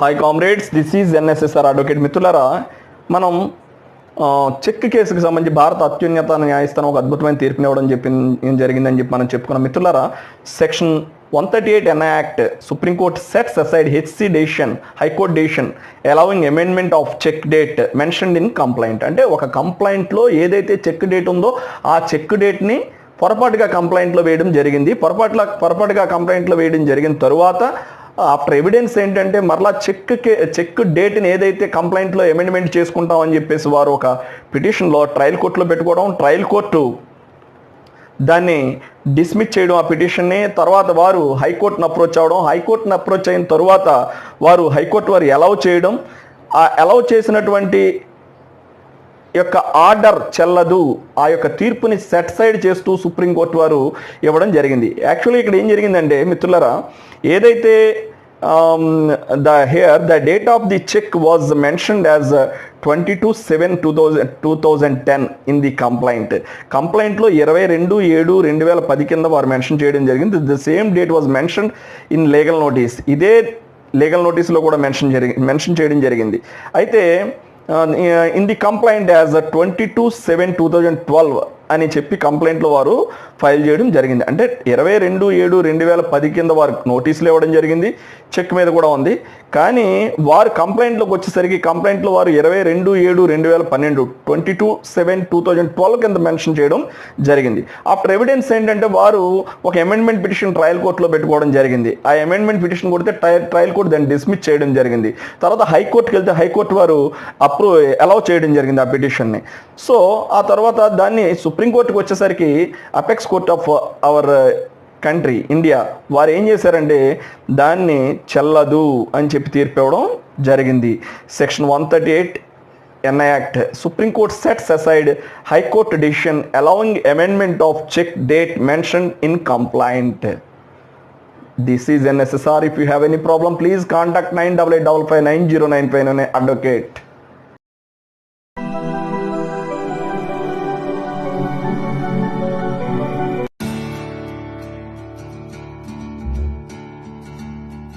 Hi comrades this is NSSR advocate మిత్రులరా మనం check కేసుకు సంబంధించి భారత అత్యున్నత న్యాయస్థానం ఒక అద్భుతమైన తీర్పునివ్వడం చెప్పి ఏం జరిగిందని చెప్పి మనం చెప్పుకున్నాం. మిత్రులరా section one thirty eight N act supreme court sets aside HC decision high court decision allowing amendment of cheque date mentioned in complaint అంటే ఒక కంప్లైంట్లో ఏదైతే చెక్ డేట్ ఉందో ఆ చెక్ డేట్ని పొరపాటుగా కంప్లైంట్లో వేయడం జరిగింది. పొరపాట్ల పొరపాటుగా కంప్లైంట్లో వేయడం జరిగిన తరువాత ఆఫ్టర్ ఎవిడెన్స్ ఏంటంటే మరలా చెక్ చెక్ డేట్ని ఏదైతే కంప్లైంట్లో అమెండ్మెంట్ చేసుకుంటామని చెప్పేసి వారు ఒక పిటిషన్లో ట్రయల్ కోర్టులో పెట్టుకోవడం ట్రయల్ కోర్టు దాన్ని డిస్మిస్ చేయడం ఆ పిటిషన్ని. తర్వాత వారు హైకోర్టును అప్రోచ్ అవ్వడం. హైకోర్టును అప్రోచ్ అయిన తరువాత వారు హైకోర్టు వారు అలౌ చేయడం. ఆ అలౌ చేసినటువంటి యొక్క ఆర్డర్ చెల్లదు. ఆ యొక్క తీర్పుని సెట్ సైడ్ చేస్తూ సుప్రీంకోర్టు వారు ఇవ్వడం జరిగింది. యాక్చువల్లీ ఇక్కడ ఏం జరిగిందంటే మిత్రులరా ఏదైతే the here the date of the cheque check mentioned mentioned twenty uh, seven two thousand two thousand ten complaint. The complaint కంప్లైంట్లో ఇరవై రెండు ఏడు రెండు వేల పది కింద వారు మెన్షన్ చేయడం జరిగింది. The same date was mention in legal notice ఇదే లీగల్ నోటీస్లో కూడా మెన్షన్ జరిగి మెన్షన్ చేయడం జరిగింది. అయితే in the complaint as twenty two seven two thousand twelve అని చెప్పి కంప్లైంట్లో వారు ఫైల్ చేయడం జరిగింది. అంటే ఇరవై రెండు ఏడు రెండు వేల పది కింద వారు నోటీసులు ఇవ్వడం జరిగింది. చెక్ మీద కూడా ఉంది. కానీ వారు కంప్లైంట్లోకి వచ్చేసరికి కంప్లైంట్లో వారు ఇరవై రెండు ఏడు రెండు వేల పన్నెండు twenty two seven two thousand twelve కింద మెన్షన్ చేయడం జరిగింది. ఆఫ్టర్ ఎవిడెన్స్ ఏంటంటే వారు ఒక అమెండ్మెంట్ పిటిషన్ ట్రయల్ కోర్టులో పెట్టుకోవడం జరిగింది. ఆ అమెండ్మెంట్ పిటిషన్ కొడితే ట్రయల్ ట్రయల్ కోర్టు దాన్ని డిస్మిస్ చేయడం జరిగింది. తర్వాత హైకోర్టుకి వెళ్తే హైకోర్టు వారు అప్రూవ్ అలౌ చేయడం జరిగింది ఆ పిటిషన్ని. సో ఆ తర్వాత దాన్ని సుప్రీంకోర్టుకి వచ్చేసరికి apex court of our uh, country India వారు ఏం చేశారంటే దాన్ని చెల్లదు అని చెప్పి తీర్పు ఇవ్వడం జరిగింది. Section one thirty eight NI act. Supreme court sets aside high court decision allowing amendment of cheque date mention in complaint this is NSSR if you have any problem please contact nine double eight double five nine zero nine five అనే advocate